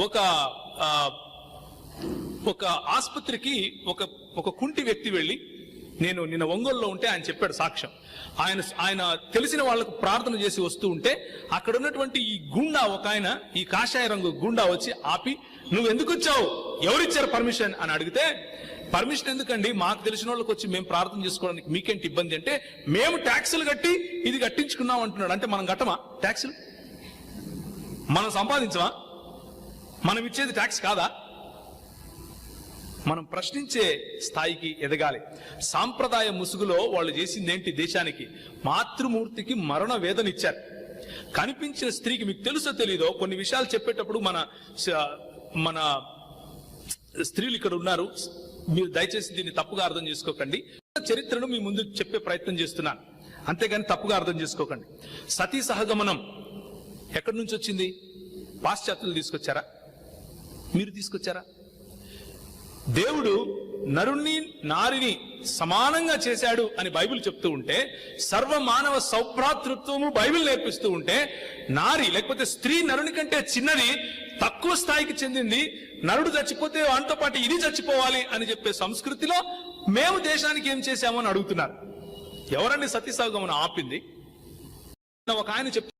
ఒక ఒక ఆసుపత్రికి ఒక ఒక కుంటి వ్యక్తి వెళ్ళి నేను నిన్న ఒంగోలులో ఉంటే ఆయన చెప్పాడు సాక్ష్యం. ఆయన ఆయన తెలిసిన వాళ్ళకు ప్రార్థన చేసి వస్తూ ఉంటే అక్కడ ఉన్నటువంటి ఈ గుండా ఒక ఆయన ఈ కాషాయ రంగు గుండా వచ్చి ఆపి నువ్వు ఎందుకు వచ్చావు? ఎవరిచ్చారు పర్మిషన్? అని అడిగితే పర్మిషన్ ఎందుకండి? మాకు తెలిసిన వాళ్ళకి వచ్చి మేము ప్రార్థన చేసుకోవడానికి మీకేంటి ఇబ్బంది? అంటే మేము ట్యాక్సులు కట్టి ఇది కట్టించుకున్నాం అంటున్నాడు. అంటే మనం కట్టమా? ట్యాక్సులు? మనం సంపాదించమా? మనం ఇచ్చేది ట్యాక్స్ కాదా? మనం ప్రశ్నించే స్థాయికి ఎదగాలి. సాంప్రదాయ ముసుగులో వాళ్ళు చేసింది ఏంటి దేశానికి? మాతృమూర్తికి మరణ వేదన ఇచ్చారు. కనిపించిన స్త్రీకి మీకు తెలుసో తెలీదో? కొన్ని విషయాలు చెప్పేటప్పుడు మన మన స్త్రీలు ఇక్కడ ఉన్నారు. మీరు దయచేసి దీన్ని తప్పుగా అర్థం చేసుకోకండి. చరిత్రను మీ ముందు చెప్పే ప్రయత్నం చేస్తున్నాను. అంతేగాని తప్పుగా అర్థం చేసుకోకండి. సతీ సహగమనం ఎక్కడి నుంచి వచ్చింది? పాశ్చాత్యులు తీసుకొచ్చారా? మీరు తీసుకొచ్చారా? దేవుడు నరుణ్ణి నారిని సమానంగా చేశాడు అని బైబిల్ చెప్తూ ఉంటే సర్వ మానవ సౌభ్రాతృత్వము బైబిల్ నేర్పిస్తూ ఉంటే నారి లేకపోతే స్త్రీ నరుని కంటే చిన్నది తక్కువ స్థాయికి చెందింది నరుడు చచ్చిపోతే వాటితో పాటు ఇది చచ్చిపోవాలి అని చెప్పే సంస్కృతిలో మేము దేశానికి ఏం చేశామని అడుగుతున్నారు. ఎవరండి సతీసాగమని ఆపింది? ఒక ఆయన చెప్